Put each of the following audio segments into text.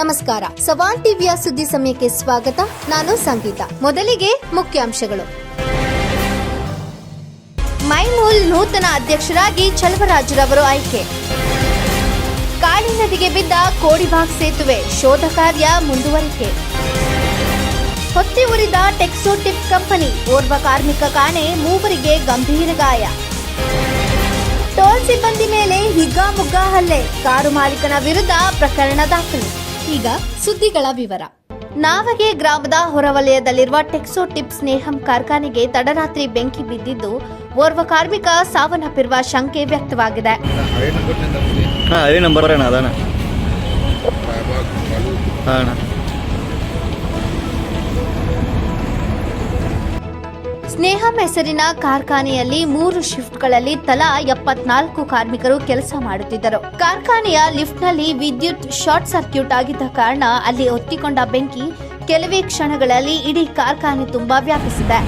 ನಮಸ್ಕಾರ. ಸವಾನ್ ಟಿವಿಯ ಸುದ್ದಿ ಸಮಯಕ್ಕೆ ಸ್ವಾಗತ. ನಾನು ಸಂಗೀತ. ಮೊದಲಿಗೆ ಮುಖ್ಯಾಂಶಗಳು. ಮೈಮೂಲ್ ನೂತನ ಅಧ್ಯಕ್ಷರಾಗಿ ಚಲವರಾಜರವರು ಆಯ್ಕೆ. ಕಾಳಿ ನದಿಗೆ ಬಿದ್ದ ಕೋಡಿಬಾಗ್ ಸೇತುವೆ ಶೋಧ ಕಾರ್ಯ ಮುಂದುವರಿಕೆ. ಹೊತ್ತಿ ಉರಿದ ಟೆಕ್ಸೋಟಿಪ್ ಕಂಪನಿ ಓರ್ವ ಕಾರ್ಮಿಕ ಕಾಣೆ ಮೂವರಿಗೆ ಗಂಭೀರ ಗಾಯ. ಟೋಲ್ ಸಿಬ್ಬಂದಿ ಮೇಲೆ ಹಿಗ್ಗಾಮುಗ್ಗಾ ಹಲ್ಲೆ. ಕಾರು ಮಾಲೀಕನ ವಿರುದ್ಧ ಪ್ರಕರಣ ದಾಖಲು. ಈಗ ಸುದ್ದಿಗಳ ವಿವರ. ನಾವಗೆ ಗ್ರಾಮದ ಹೊರವಲಯದಲ್ಲಿರುವ ಟೆಕ್ಸೋ ಟಿಪ್ ಸ್ನೇಹಂ ಕಾರ್ಖಾನೆಗೆ ತಡರಾತ್ರಿ ಬೆಂಕಿ ಬಿದ್ದಿದ್ದು ಓರ್ವ ಕಾರ್ಮಿಕ ಸಾವನ್ನಪ್ಪಿರುವ ಶಂಕೆ ವ್ಯಕ್ತವಾಗಿದೆ. ನಂಬರ್ ಸ್ನೇಹಂ ಹೆಸರಿನ ಕಾರ್ಖಾನೆಯಲ್ಲಿ ಮೂರು ಶಿಫ್ಟ್ಗಳಲ್ಲಿ ತಲಾ ಎಪ್ಪತ್ನಾಲ್ಕು ಕಾರ್ಮಿಕರು ಕೆಲಸ ಮಾಡುತ್ತಿದ್ದರು. ಕಾರ್ಖಾನೆಯ ಲಿಫ್ಟ್ನಲ್ಲಿ ವಿದ್ಯುತ್ ಶಾರ್ಟ್ ಸರ್ಕ್ಯೂಟ್ ಆಗಿದ್ದ ಕಾರಣ ಅಲ್ಲಿ ಹೊತ್ತಿಕೊಂಡ ಬೆಂಕಿ ಕೆಲವೇ ಕ್ಷಣಗಳಲ್ಲಿ ಇಡೀ ಕಾರ್ಖಾನೆ ತುಂಬಾ ವ್ಯಾಪಿಸಿದೆ.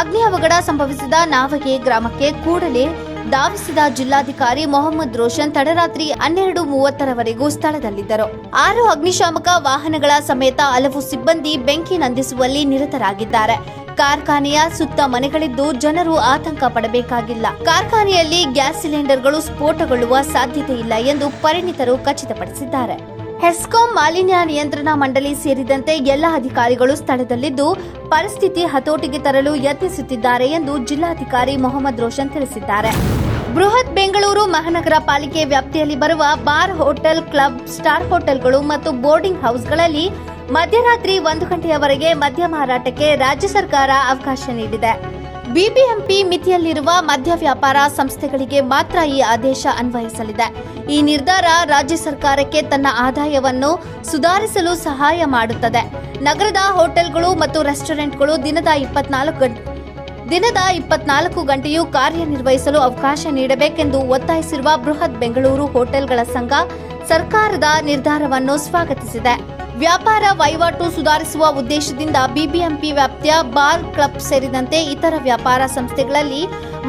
ಅಗ್ನಿ ಅವಘಡ ಸಂಭವಿಸಿದ ನಾವಗೆ ಗ್ರಾಮಕ್ಕೆ ಕೂಡಲೇ ಧಾವಿಸಿದ ಜಿಲ್ಲಾಧಿಕಾರಿ ಮೊಹಮ್ಮದ್ ರೋಷನ್ ತಡರಾತ್ರಿ ಹನ್ನೆರಡು ಮೂವತ್ತರವರೆಗೂ ಸ್ಥಳದಲ್ಲಿದ್ದರು. ಆರು ಅಗ್ನಿಶಾಮಕ ವಾಹನಗಳ ಸಮೇತ ಹಲವು ಸಿಬ್ಬಂದಿ ಬೆಂಕಿ ನಂದಿಸುವಲ್ಲಿ ನಿರತರಾಗಿದ್ದಾರೆ. ಕಾರ್ಖಾನೆಯ ಸುತ್ತ ಮನೆಗಳಿದ್ದು ಜನರು ಆತಂಕ ಪಡಬೇಕಾಗಿಲ್ಲ. ಕಾರ್ಖಾನೆಯಲ್ಲಿ ಗ್ಯಾಸ್ ಸಿಲಿಂಡರ್ಗಳು ಸ್ಫೋಟಗೊಳ್ಳುವ ಸಾಧ್ಯತೆ ಇಲ್ಲ ಎಂದು ಪರಿಣಿತರು ಖಚಿತಪಡಿಸಿದ್ದಾರೆ. ಹೆಸ್ಕಾಂ ಮಾಲಿನ್ಯ ನಿಯಂತ್ರಣ ಮಂಡಳಿ ಸೇರಿದಂತೆ ಎಲ್ಲ ಅಧಿಕಾರಿಗಳು ಸ್ಥಳದಲ್ಲಿದ್ದು ಪರಿಸ್ಥಿತಿ ಹತೋಟಿಗೆ ತರಲು ಯತ್ನಿಸುತ್ತಿದ್ದಾರೆ ಎಂದು ಜಿಲ್ಲಾಧಿಕಾರಿ ಮೊಹಮ್ಮದ್ ರೋಷನ್ ತಿಳಿಸಿದ್ದಾರೆ. ಬೃಹತ್ ಬೆಂಗಳೂರು ಮಹಾನಗರ ಪಾಲಿಕೆ ವ್ಯಾಪ್ತಿಯಲ್ಲಿ ಬರುವ ಬಾರ್ ಹೋಟೆಲ್, ಕ್ಲಬ್, ಸ್ಟಾರ್ ಹೋಟೆಲ್ಗಳು ಮತ್ತು ಬೋರ್ಡಿಂಗ್ ಹೌಸ್ಗಳಲ್ಲಿ ಮಧ್ಯರಾತ್ರಿ ಒಂದು ಗಂಟೆಯವರೆಗೆ ಮದ್ಯ ಮಾರಾಟಕ್ಕೆ ರಾಜ್ಯ ಸರ್ಕಾರ ಅವಕಾಶ ನೀಡಿದೆ. ಬಿಬಿಎಂಪಿ ಮಿತಿಯಲ್ಲಿರುವ ಮದ್ಯ ವ್ಯಾಪಾರ ಸಂಸ್ಥೆಗಳಿಗೆ ಮಾತ್ರ ಈ ಆದೇಶ ಅನ್ವಯಿಸಲಿದೆ. ಈ ನಿರ್ಧಾರ ರಾಜ್ಯ ಸರ್ಕಾರಕ್ಕೆ ತನ್ನ ಆದಾಯವನ್ನು ಸುಧಾರಿಸಲು ಸಹಾಯ ಮಾಡುತ್ತದೆ. ನಗರದ ಹೋಟೆಲ್ಗಳು ಮತ್ತು ರೆಸ್ಟೋರೆಂಟ್ಗಳು ದಿನದ ಇಪ್ಪತ್ನಾಲ್ಕು ಗಂಟೆ ದಿನದ ಇಪ್ಪತ್ನಾಲ್ಕು ಗಂಟೆಯೂ ಕಾರ್ಯನಿರ್ವಹಿಸಲು ಅವಕಾಶ ನೀಡಬೇಕೆಂದು ಒತ್ತಾಯಿಸಿರುವ ಬೃಹತ್ ಬೆಂಗಳೂರು ಹೋಟೆಲ್ಗಳ ಸಂಘ ಸರ್ಕಾರದ ನಿರ್ಧಾರವನ್ನು ಸ್ವಾಗತಿಸಿದೆ. ವ್ಯಾಪಾರ ವಹಿವಾಟು ಸುಧಾರಿಸುವ ಉದ್ದೇಶದಿಂದ ಬಿಬಿಎಂಪಿ ವ್ಯಾಪ್ತಿಯ ಬಾರ್ ಕ್ಲಬ್ ಸೇರಿದಂತೆ ಇತರ ವ್ಯಾಪಾರ ಸಂಸ್ಥೆಗಳಲ್ಲಿ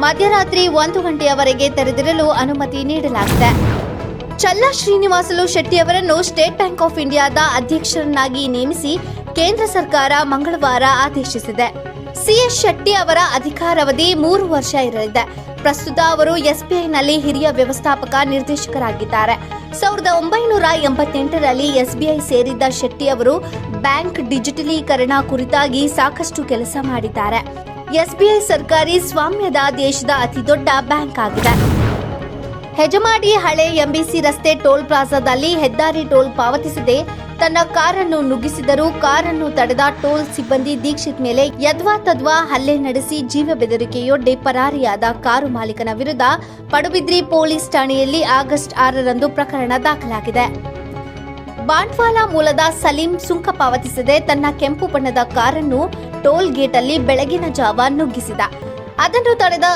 ಮಧ್ಯರಾತ್ರಿ ಒಂದು ಗಂಟೆಯವರೆಗೆ ತೆರೆದಿರಲು ಅನುಮತಿ ನೀಡಲಾಗಿದೆ. ಚಲ್ಲ ಶ್ರೀನಿವಾಸಲು ಶೆಟ್ಟಿ ಅವರನ್ನು ಸ್ಟೇಟ್ ಬ್ಯಾಂಕ್ ಆಫ್ ಇಂಡಿಯಾದ ಅಧ್ಯಕ್ಷರನ್ನಾಗಿ ನೇಮಿಸಿ ಕೇಂದ್ರ ಸರ್ಕಾರ ಮಂಗಳವಾರ ಆದೇಶಿಸಿದೆ. ಸಿಎಸ್ ಶೆಟ್ಟಿ ಅವರ ಅಧಿಕಾರಾವಧಿ ಮೂರು ವರ್ಷ ಇರಲಿದೆ. ಪ್ರಸ್ತುತ ಅವರು ಎಸ್ಬಿಐನಲ್ಲಿ ಹಿರಿಯ ವ್ಯವಸ್ಥಾಪಕ ನಿರ್ದೇಶಕರಾಗಿದ್ದಾರೆ. ಸಾವಿರದ ಒಂಬೈನೂರ ಎಂಬತ್ತೆಂಟರಲ್ಲಿ ಎಸ್ಬಿಐ ಸೇರಿದ್ದ ಶೆಟ್ಟಿ ಅವರು ಬ್ಯಾಂಕ್ ಡಿಜಿಟಲೀಕರಣ ಕುರಿತಾಗಿ ಸಾಕಷ್ಟು ಕೆಲಸ ಮಾಡಿದ್ದಾರೆ. ಎಸ್ಬಿಐ ಸರ್ಕಾರಿ ಸ್ವಾಮ್ಯದ ದೇಶದ ಅತಿದೊಡ್ಡ ಬ್ಯಾಂಕ್ ಆಗಿದೆ. ಹೆಜಮಾಡಿ ಹಳೆ ಎಂಬಿಸಿ ರಸ್ತೆ ಟೋಲ್ ಪ್ಲಾಜಾದಲ್ಲಿ ಹೆದ್ದಾರಿ ಟೋಲ್ ಪಾವತಿಸದೆ ತನ್ನ ಕಾರನ್ನು ನುಗ್ಗಿಸಿದರೂ ಕಾರನ್ನು ತಡೆದ ಟೋಲ್ ಸಿಬ್ಬಂದಿ ದೀಕ್ಷಿತ್ ಮೇಲೆ ಯದ್ವಾ ತದ್ವಾ ಹಲ್ಲೆ ನಡೆಸಿ ಜೀವ ಬೆದರಿಕೆಯೊಡ್ಡಿ ಪರಾರಿಯಾದ ಕಾರು ಮಾಲೀಕನ ವಿರುದ್ಧ ಪಡುಬಿದ್ರಿ ಪೊಲೀಸ್ ಠಾಣೆಯಲ್ಲಿ ಆಗಸ್ಟ್ ಆರರಂದು ಪ್ರಕರಣ ದಾಖಲಾಗಿದೆ. ಬಾಂಟ್ವಾಲ ಮೂಲದ ಸಲೀಂ ಸುಂಕ ಪಾವತಿಸದೆ ತನ್ನ ಕೆಂಪು ಬಣ್ಣದ ಕಾರನ್ನು ಟೋಲ್ ಗೇಟ್ ಅಲ್ಲಿ ಬೆಳಗಿನ ಜಾವ ನುಗ್ಗಿಸಿದ. ಅದನ್ನು ತಡೆದ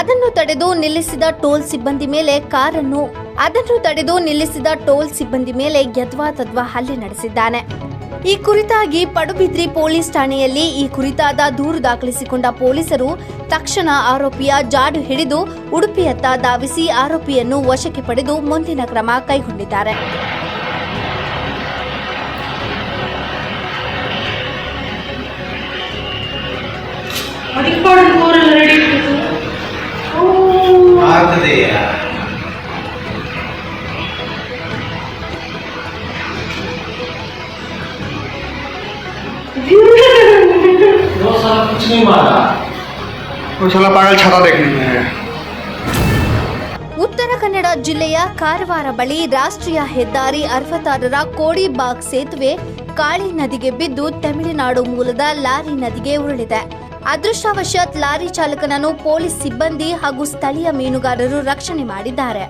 ಅದನ್ನು ತಡೆದು ನಿಲ್ಲಿಸಿದ ಟೋಲ್ ಸಿಬ್ಬಂದಿ ಮೇಲೆ ಕಾರನ್ನು ಅದನ್ನು ತಡೆದು ನಿಲ್ಲಿಸಿದ ಟೋಲ್ ಸಿಬ್ಬಂದಿ ಮೇಲೆ ಯದ್ವಾ ತದ್ವಾ ಹಲ್ಲೆ ನಡೆಸಿದ್ದಾನೆ. ಈ ಕುರಿತಾಗಿ ಪಡುಬಿದ್ರಿ ಪೊಲೀಸ್ ಠಾಣೆಯಲ್ಲಿ ಈ ಕುರಿತಾದ ದೂರು ದಾಖಲಿಸಿಕೊಂಡ ಪೊಲೀಸರು ತಕ್ಷಣ ಆರೋಪಿಯ ಜಾಡು ಹಿಡಿದು ಉಡುಪಿಯತ್ತ ಧಾವಿಸಿ ಆರೋಪಿಯನ್ನು ವಶಕ್ಕೆ ಪಡೆದು ಮುಂದಿನ ಕ್ರಮ ಕೈಗೊಂಡಿದ್ದಾರೆ. ಆಗ್ತದೆಯಾ? वो साला कुछ नहीं मारा वो साला पागल छाता देखने में है ಉತ್ತರ ಕನ್ನಡ ಜಿಲ್ಲೆಯ ಕಾರವಾರ ಬಳಿ ರಾಷ್ಟ್ರೀಯ ಹೆದ್ದಾರಿ ಅರವತ್ತಾರರ ಕೋಡಿಬಾಗ್ ಸೇತುವೆ ಕಾಳಿ ನದಿಗೆ ಬಿದ್ದು ತಮಿಳುನಾಡು ಮೂಲದ ಲಾರಿ ನದಿಗೆ ಉರುಳಿದೆ ಅದೃಷ್ಟವಶಾತ್ ಲಾರಿ ಚಾಲಕನನ್ನು ಪೊಲೀಸ್ ಸಿಬ್ಬಂದಿ ಹಾಗೂ ಸ್ಥಳೀಯ ಮೀನುಗಾರರು ರಕ್ಷಣೆ ಮಾಡಿದ್ದಾರೆ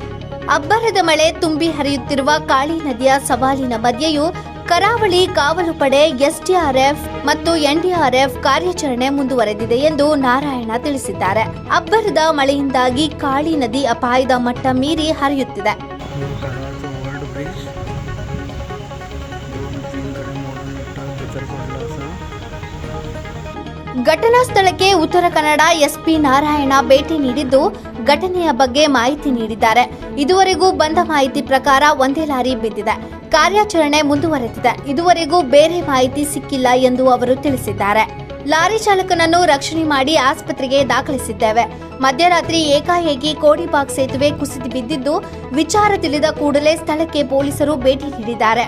ಅಬ್ಬರದ ಮಳೆ ತುಂಬಿ ಹರಿಯುತ್ತಿರುವ ಕಾಳಿ ನದಿಯ ಸವಾಲಿನ ಮಧ್ಯೆಯೂ ಕರಾವಳಿ ಕಾವಲು ಪಡೆ, ಎಸ್ಡಿಆರ್ಎಫ್ ಮತ್ತು ಎನ್ಡಿಆರ್ಎಫ್ ಕಾರ್ಯಾಚರಣೆ ಮುಂದುವರೆದಿದೆ ಎಂದು ನಾರಾಯಣ ತಿಳಿಸಿದ್ದಾರೆ. ಅಬ್ಬರದ ಮಳೆಯಿಂದಾಗಿ ಕಾಳಿ ನದಿ ಅಪಾಯದ ಮಟ್ಟ ಮೀರಿ ಹರಿಯುತ್ತಿದೆ. ಘಟನಾ ಸ್ಥಳಕ್ಕೆ ಉತ್ತರ ಕನ್ನಡ ಎಸ್ಪಿ ನಾರಾಯಣ ಭೇಟಿ ನೀಡಿದ್ದು, ಘಟನೆಯ ಬಗ್ಗೆ ಮಾಹಿತಿ ನೀಡಿದ್ದಾರೆ. ಇದುವರೆಗೂ ಬಂದ ಮಾಹಿತಿ ಪ್ರಕಾರ ಒಂದೇ ಲಾರಿ ಬಿದ್ದಿದೆ. ಕಾರ್ಯಾಚರಣೆ ಮುಂದುವರೆದಿದೆ. ಇದುವರೆಗೂ ಬೇರೆ ಮಾಹಿತಿ ಸಿಕ್ಕಿಲ್ಲ ಎಂದು ಅವರು ತಿಳಿಸಿದ್ದಾರೆ. ಲಾರಿ ಚಾಲಕನನ್ನು ರಕ್ಷಣೆ ಮಾಡಿ ಆಸ್ಪತ್ರೆಗೆ ದಾಖಲಿಸಿದ್ದೇವೆ. ಮಧ್ಯರಾತ್ರಿ ಏಕಾಏಕಿ ಕೋಡಿಬಾಗ್ ಸೇತುವೆ ಕುಸಿದು ಬಿದ್ದಿದ್ದು ವಿಚಾರ ತಿಳಿದ ಕೂಡಲೇ ಸ್ಥಳಕ್ಕೆ ಪೊಲೀಸರು ಭೇಟಿ ನೀಡಿದ್ದಾರೆ.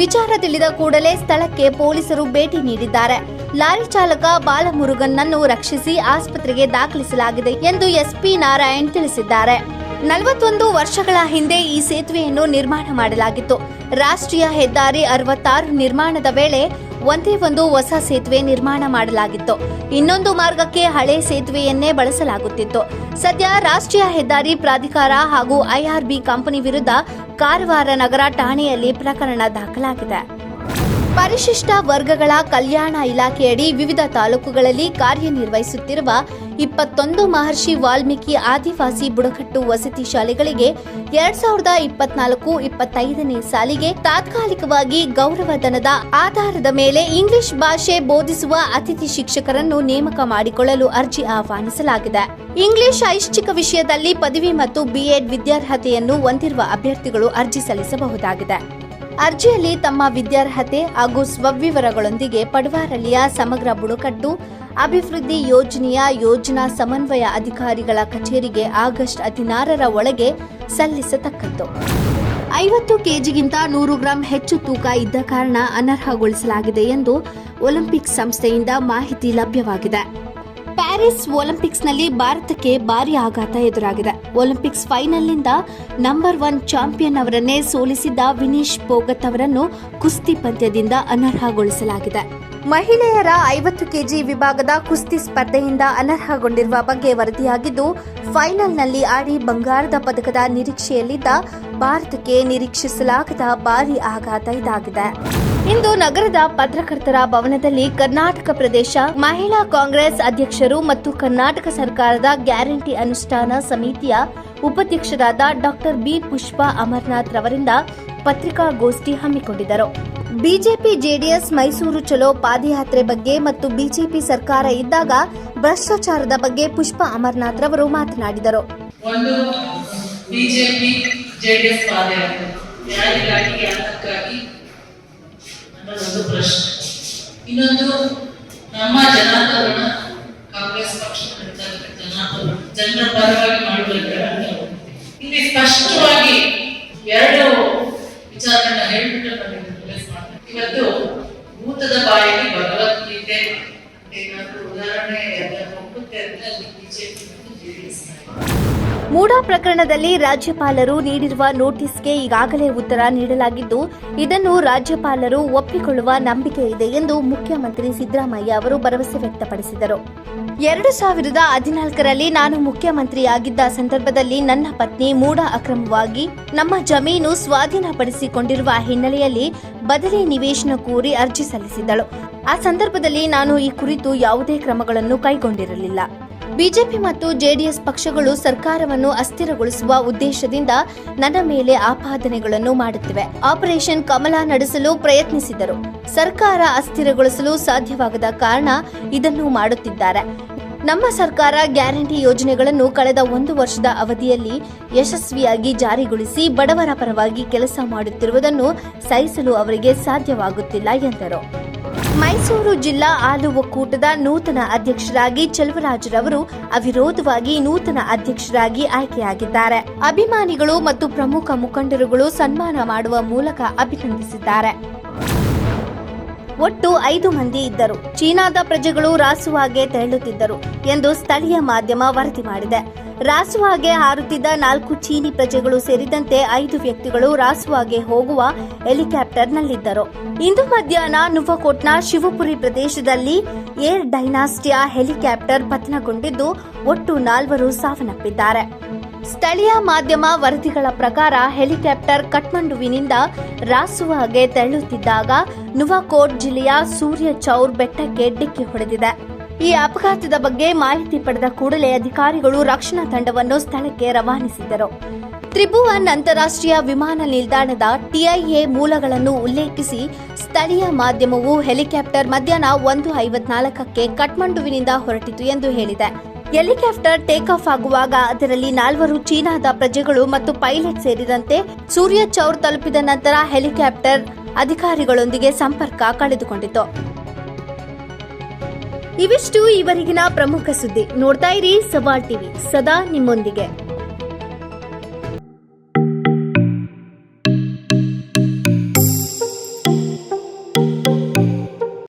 ವಿಚಾರ ತಿಳಿದ ಕೂಡಲೇ ಸ್ಥಳಕ್ಕೆ ಪೊಲೀಸರು ಭೇಟಿ ನೀಡಿದ್ದಾರೆ. ಲಾರಿ ಚಾಲಕ ಬಾಲಮುರುಗನ್ನನ್ನು ರಕ್ಷಿಸಿ ಆಸ್ಪತ್ರೆಗೆ ದಾಖಲಿಸಲಾಗಿದೆ ಎಂದು ಎಸ್ಪಿ ನಾರಾಯಣ್ ತಿಳಿಸಿದ್ದಾರೆ. ನಲವತ್ತೊಂದು ವರ್ಷಗಳ ಹಿಂದೆ ಈ ಸೇತುವೆಯನ್ನು ನಿರ್ಮಾಣ ಮಾಡಲಾಗಿತ್ತು. ರಾಷ್ಟ್ರೀಯ ಹೆದ್ದಾರಿ ಅರವತ್ತಾರು ನಿರ್ಮಾಣದ ವೇಳೆ ಒಂದೇ ಒಂದು ಹೊಸ ಸೇತುವೆ ನಿರ್ಮಾಣ ಮಾಡಲಾಗಿತ್ತು. ಇನ್ನೊಂದು ಮಾರ್ಗಕ್ಕೆ ಹಳೆ ಸೇತುವೆಯನ್ನೇ ಬಳಸಲಾಗುತ್ತಿತ್ತು. ಸದ್ಯ ರಾಷ್ಟ್ರೀಯ ಹೆದ್ದಾರಿ ಪ್ರಾಧಿಕಾರ ಹಾಗೂ ಐಆರ್ಬಿ ಕಂಪನಿ ವಿರುದ್ಧ ಕಾರವಾರ ನಗರ ಠಾಣೆಯಲ್ಲಿ ಪ್ರಕರಣ ದಾಖಲಾಗಿದೆ. ಪರಿಶಿಷ್ಟ ವರ್ಗಗಳ ಕಲ್ಯಾಣ ಇಲಾಖೆಯಡಿ ವಿವಿಧ ತಾಲೂಕುಗಳಲ್ಲಿ ಕಾರ್ಯನಿರ್ವಹಿಸುತ್ತಿರುವ ಇಪ್ಪತ್ತೊಂದು ಮಹರ್ಷಿ ವಾಲ್ಮೀಕಿ ಆದಿವಾಸಿ ಬುಡಕಟ್ಟು ವಸತಿ ಶಾಲೆಗಳಿಗೆ ಎರಡ್ ಸಾವಿರದ ಇಪ್ಪತ್ನಾಲ್ಕು ಇಪ್ಪತ್ತೈದನೇ ಸಾಲಿಗೆ ತಾತ್ಕಾಲಿಕವಾಗಿ ಗೌರವಧನದ ಆಧಾರದ ಮೇಲೆ ಇಂಗ್ಲಿಷ್ ಭಾಷೆ ಬೋಧಿಸುವ ಅತಿಥಿ ಶಿಕ್ಷಕರನ್ನು ನೇಮಕ ಮಾಡಿಕೊಳ್ಳಲು ಅರ್ಜಿ ಆಹ್ವಾನಿಸಲಾಗಿದೆ. ಇಂಗ್ಲಿಷ್ ಐಚ್ಛಿಕ ವಿಷಯದಲ್ಲಿ ಪದವಿ ಮತ್ತು ಬಿಎಡ್ ವಿದ್ಯಾರ್ಹತೆಯನ್ನು ಹೊಂದಿರುವ ಅಭ್ಯರ್ಥಿಗಳು ಅರ್ಜಿ ಸಲ್ಲಿಸಬಹುದಾಗಿದೆ. ಅರ್ಜಿಯಲ್ಲಿ ತಮ್ಮ ವಿದ್ಯಾರ್ಹತೆ ಹಾಗೂ ಸ್ವವಿವರಗಳೊಂದಿಗೆ ಪಡುವಾರಳ್ಳಿಯ ಸಮಗ್ರ ಬುಡಕಟ್ಟು, ಅಭಿವೃದ್ಧಿ ಯೋಜನೆಯ ಯೋಜನಾ ಸಮನ್ವಯ ಅಧಿಕಾರಿಗಳ ಕಚೇರಿಗೆ ಆಗಸ್ಟ್ ಹದಿನಾರರ ಒಳಗೆ ಸಲ್ಲಿಸತಕ್ಕದ್ದು. ಐವತ್ತು ಕೆಜಿಗಿಂತ ನೂರು ಗ್ರಾಂ ಹೆಚ್ಚು ತೂಕ ಇದ್ದ ಕಾರಣ ಅನರ್ಹಗೊಳಿಸಲಾಗಿದೆ ಎಂದು ಒಲಿಂಪಿಕ್ ಸಂಸ್ಥೆಯಿಂದ ಮಾಹಿತಿ ಲಭ್ಯವಾಗಿದೆ. ಪ್ಯಾರಿಸ್ ಒಲಿಂಪಿಕ್ಸ್ನಲ್ಲಿ ಭಾರತಕ್ಕೆ ಭಾರಿ ಆಘಾತ ಎದುರಾಗಿದೆ. ಒಲಿಂಪಿಕ್ಸ್ ಫೈನಲ್ನಿಂದ ನಂಬರ್ ಒನ್ ಚಾಂಪಿಯನ್ ಅವರನ್ನೇ ಸೋಲಿಸಿದ್ದ ವಿನೀಶ್ ಪೋಗತ್ ಅವರನ್ನು ಕುಸ್ತಿ ಪಂದ್ಯದಿಂದ ಅನರ್ಹಗೊಳಿಸಲಾಗಿದೆ. ಮಹಿಳೆಯರ ಐವತ್ತು ಕೆಜಿ ವಿಭಾಗದ ಕುಸ್ತಿ ಸ್ಪರ್ಧೆಯಿಂದ ಅನರ್ಹಗೊಂಡಿರುವ ಬಗ್ಗೆ ವರದಿಯಾಗಿದ್ದು, ಫೈನಲ್ನಲ್ಲಿ ಆಡಿ ಬಂಗಾರದ ಪದಕದ ನಿರೀಕ್ಷೆಯಲ್ಲಿದ್ದ ಭಾರತಕ್ಕೆ ನಿರೀಕ್ಷಿಸಲಾಗದ ಭಾರಿ ಆಘಾತ ಇದಾಗಿದೆ. ಇಂದು ನಗರದ ಪತ್ರಕರ್ತರ ಭವನದಲ್ಲಿ ಕರ್ನಾಟಕ ಪ್ರದೇಶ ಮಹಿಳಾ ಕಾಂಗ್ರೆಸ್ ಅಧ್ಯಕ್ಷರು ಮತ್ತು ಕರ್ನಾಟಕ ಸರ್ಕಾರದ ಗ್ಯಾರಂಟಿ ಅನುಷ್ಠಾನ ಸಮಿತಿಯ ಉಪಾಧ್ಯಕ್ಷರಾದ ಡಾಕ್ಟರ್ ಬಿ ಪುಷ್ಪಾ ಅಮರನಾಥ್ ರವರಿಂದ ಪತ್ರಿಕಾಗೋಷ್ಠಿ ಹಮ್ಮಿಕೊಂಡಿದ್ದರು. ಬಿಜೆಪಿ ಜೆಡಿಎಸ್ ಮೈಸೂರು ಚಲೋ ಪಾದಯಾತ್ರೆ ಬಗ್ಗೆ ಮತ್ತು ಬಿಜೆಪಿ ಸರ್ಕಾರ ಇದ್ದಾಗ ಭ್ರಷ್ಟಾಚಾರದ ಬಗ್ಗೆ ಪುಷ್ಪಾ ಅಮರನಾಥ್ ರವರು ಮಾತನಾಡಿದರು. ಒಂದು ಅನ್ನೋದೊಂದು ಪ್ರಶ್ನೆ. ಇನ್ನೊಂದು, ನಮ್ಮ ಜನಾಂದೋಲನ ಕಾಂಗ್ರೆಸ್ ಪಕ್ಷ ಜನಾಂದೋಲನ, ಜನರ ಪರವಾಗಿ ಮಾಡುವುದಕ್ಕೆ ಇಲ್ಲಿ ಸ್ಪಷ್ಟವಾಗಿ ಎರಡು ವಿಚಾರಗಳನ್ನ ಹೇಳ್ಬಿಟ್ಟು ಇವತ್ತು ಭೂತದ ಬಾಯಿಗೆ ಭಗವದ್ಗೀತೆ ಏನಾದರೂ ಉದಾಹರಣೆ ಎಲ್ಲ ಅಂದ್ರೆ ಅಲ್ಲಿ ಬಿಜೆಪಿ ಜೆಡಿಎಸ್ ಮೂಡಾ ಪ್ರಕರಣದಲ್ಲಿ ರಾಜ್ಯಪಾಲರು ನೀಡಿರುವ ನೋಟಿಸ್ಗೆ ಈಗಾಗಲೇ ಉತ್ತರ ನೀಡಲಾಗಿದ್ದು, ಇದನ್ನು ರಾಜ್ಯಪಾಲರು ಒಪ್ಪಿಕೊಳ್ಳುವ ನಂಬಿಕೆ ಇದೆ ಎಂದು ಮುಖ್ಯಮಂತ್ರಿ ಸಿದ್ದರಾಮಯ್ಯ ಅವರು ಭರವಸೆ ವ್ಯಕ್ತಪಡಿಸಿದರು. ಎರಡು ಸಾವಿರದ ಹದಿನಾಲ್ಕರಲ್ಲಿ ನಾನು ಮುಖ್ಯಮಂತ್ರಿಯಾಗಿದ್ದ ಸಂದರ್ಭದಲ್ಲಿ ನನ್ನ ಪತ್ನಿ ಮೂಡಾ ಅಕ್ರಮವಾಗಿ ನಮ್ಮ ಜಮೀನು ಸ್ವಾಧೀನಪಡಿಸಿಕೊಂಡಿರುವ ಹಿನ್ನೆಲೆಯಲ್ಲಿ ಬದಲಿ ನಿವೇಶನ ಕೋರಿ ಅರ್ಜಿ ಸಲ್ಲಿಸಿದ್ದಳು. ಆ ಸಂದರ್ಭದಲ್ಲಿ ನಾನು ಈ ಕುರಿತು ಯಾವುದೇ ಕ್ರಮಗಳನ್ನು ಕೈಗೊಂಡಿರಲಿಲ್ಲ. ಬಿಜೆಪಿ ಮತ್ತು ಜೆಡಿಎಸ್ ಪಕ್ಷಗಳು ಸರ್ಕಾರವನ್ನು ಅಸ್ಥಿರಗೊಳಿಸುವ ಉದ್ದೇಶದಿಂದ ನನ್ನ ಮೇಲೆ ಆಪಾದನೆಗಳನ್ನು ಮಾಡುತ್ತಿವೆ. ಆಪರೇಷನ್ ಕಮಲ ನಡೆಸಲು ಪ್ರಯತ್ನಿಸಿದರು. ಸರ್ಕಾರ ಅಸ್ಥಿರಗೊಳಿಸಲು ಸಾಧ್ಯವಾಗದ ಕಾರಣ ಇದನ್ನು ಮಾಡುತ್ತಿದ್ದಾರೆ. ನಮ್ಮ ಸರ್ಕಾರ ಗ್ಯಾರಂಟಿ ಯೋಜನೆಗಳನ್ನು ಕಳೆದ ಒಂದು ವರ್ಷದ ಅವಧಿಯಲ್ಲಿ ಯಶಸ್ವಿಯಾಗಿ ಜಾರಿಗೊಳಿಸಿ ಬಡವರ ಪರವಾಗಿ ಕೆಲಸ ಮಾಡುತ್ತಿರುವುದನ್ನು ಸಹಿಸಲು ಅವರಿಗೆ ಸಾಧ್ಯವಾಗುತ್ತಿಲ್ಲ ಎಂದರು. ಮೈಸೂರು ಜಿಲ್ಲಾ ಹಾಲು ಒಕ್ಕೂಟದ ನೂತನ ಅಧ್ಯಕ್ಷರಾಗಿ ಚಲುವರಾಜರವರು ಅವಿರೋಧವಾಗಿ ನೂತನ ಅಧ್ಯಕ್ಷರಾಗಿ ಆಯ್ಕೆಯಾಗಿದ್ದಾರೆ. ಅಭಿಮಾನಿಗಳು ಮತ್ತು ಪ್ರಮುಖ ಮುಖಂಡರುಗಳು ಸನ್ಮಾನ ಮಾಡುವ ಮೂಲಕ ಅಭಿನಂದಿಸಿದ್ದಾರೆ. ಒಟ್ಟು ಐದು ಮಂದಿ ಇದ್ದರು. ಚೀನಾದ ಪ್ರಜೆಗಳು ರಾಸುವಾಗೆ ತೆರಳುತ್ತಿದ್ದರು ಎಂದು ಸ್ಥಳೀಯ ಮಾಧ್ಯಮ ವರದಿ ಮಾಡಿದೆ. ರಾಸುವಾಗೆ ಹಾರುತ್ತಿದ್ದ ನಾಲ್ಕು ಚೀನಿ ಪ್ರಜೆಗಳು ಸೇರಿದಂತೆ ಐದು ವ್ಯಕ್ತಿಗಳು ರಾಸುವಾಗೆ ಹೋಗುವ ಹೆಲಿಕಾಪ್ಟರ್ನಲ್ಲಿದ್ದರು. ಇಂದು ಮಧ್ಯಾಹ್ನ ನುವಕೋಟ್ನ ಶಿವಪುರಿ ಪ್ರದೇಶದಲ್ಲಿ ಏರ್ ಡೈನಾಸ್ಟಿಯಾ ಹೆಲಿಕಾಪ್ಟರ್ ಪತನಗೊಂಡಿದ್ದು, ಒಟ್ಟು ನಾಲ್ವರು ಸಾವನ್ನಪ್ಪಿದ್ದಾರೆ. ಸ್ಥಳೀಯ ಮಾಧ್ಯಮ ವರದಿಗಳ ಪ್ರಕಾರ ಹೆಲಿಕಾಪ್ಟರ್ ಕಠ್ಮಂಡುವಿನಿಂದ ರಾಸುವಾಗೆ ತೆರಳುತ್ತಿದ್ದಾಗ ನುವಕೋಟ್ ಜಿಲ್ಲೆಯ ಸೂರ್ಯ ಚೌರ್ ಬೆಟ್ಟಕ್ಕೆ ಡಿಕ್ಕಿ ಹೊಡೆದಿದೆ. ಈ ಅಪಘಾತದ ಬಗ್ಗೆ ಮಾಹಿತಿ ಪಡೆದ ಕೂಡಲೇ ಅಧಿಕಾರಿಗಳು ರಕ್ಷಣಾ ತಂಡವನ್ನು ಸ್ಥಳಕ್ಕೆ ರವಾನಿಸಿದ್ದರು. ತ್ರಿಭುವನ್ ಅಂತಾರಾಷ್ಟ್ರೀಯ ವಿಮಾನ ನಿಲ್ದಾಣದ ಟಿಐಎ ಮೂಲಗಳನ್ನು ಉಲ್ಲೇಖಿಸಿ, ಸ್ಥಳೀಯ ಮಾಧ್ಯಮವು ಹೆಲಿಕಾಪ್ಟರ್ ಮಧ್ಯಾಹ್ನ ಒಂದು ಐವತ್ನಾಲ್ಕಕ್ಕೆ ಕಠ್ಮಂಡುವಿನಿಂದ ಹೊರಟಿತು ಎಂದು ಹೇಳಿದೆ. ಹೆಲಿಕಾಪ್ಟರ್ ಟೇಕ್ ಆಫ್ ಆಗುವಾಗ ಅದರಲ್ಲಿ ನಾಲ್ವರು ಚೀನಾದ ಪ್ರಜೆಗಳು ಮತ್ತು ಪೈಲಟ್ ಸೇರಿದಂತೆ ಸೂರ್ಯ ಚೌರ್ ತಲುಪಿದ ನಂತರ ಹೆಲಿಕಾಪ್ಟರ್ ಅಧಿಕಾರಿಗಳೊಂದಿಗೆ ಸಂಪರ್ಕ ಕಳೆದುಕೊಂಡಿತು. ಇವಿಷ್ಟು ಈವರೆಗಿನ ಪ್ರಮುಖ ಸುದ್ದಿ. ನೋಡ್ತಾ ಇರಿ ಸವಾಲ್ ಟಿವಿ. ಸದಾ ನಿಮ್ಮೊಂದಿಗೆ.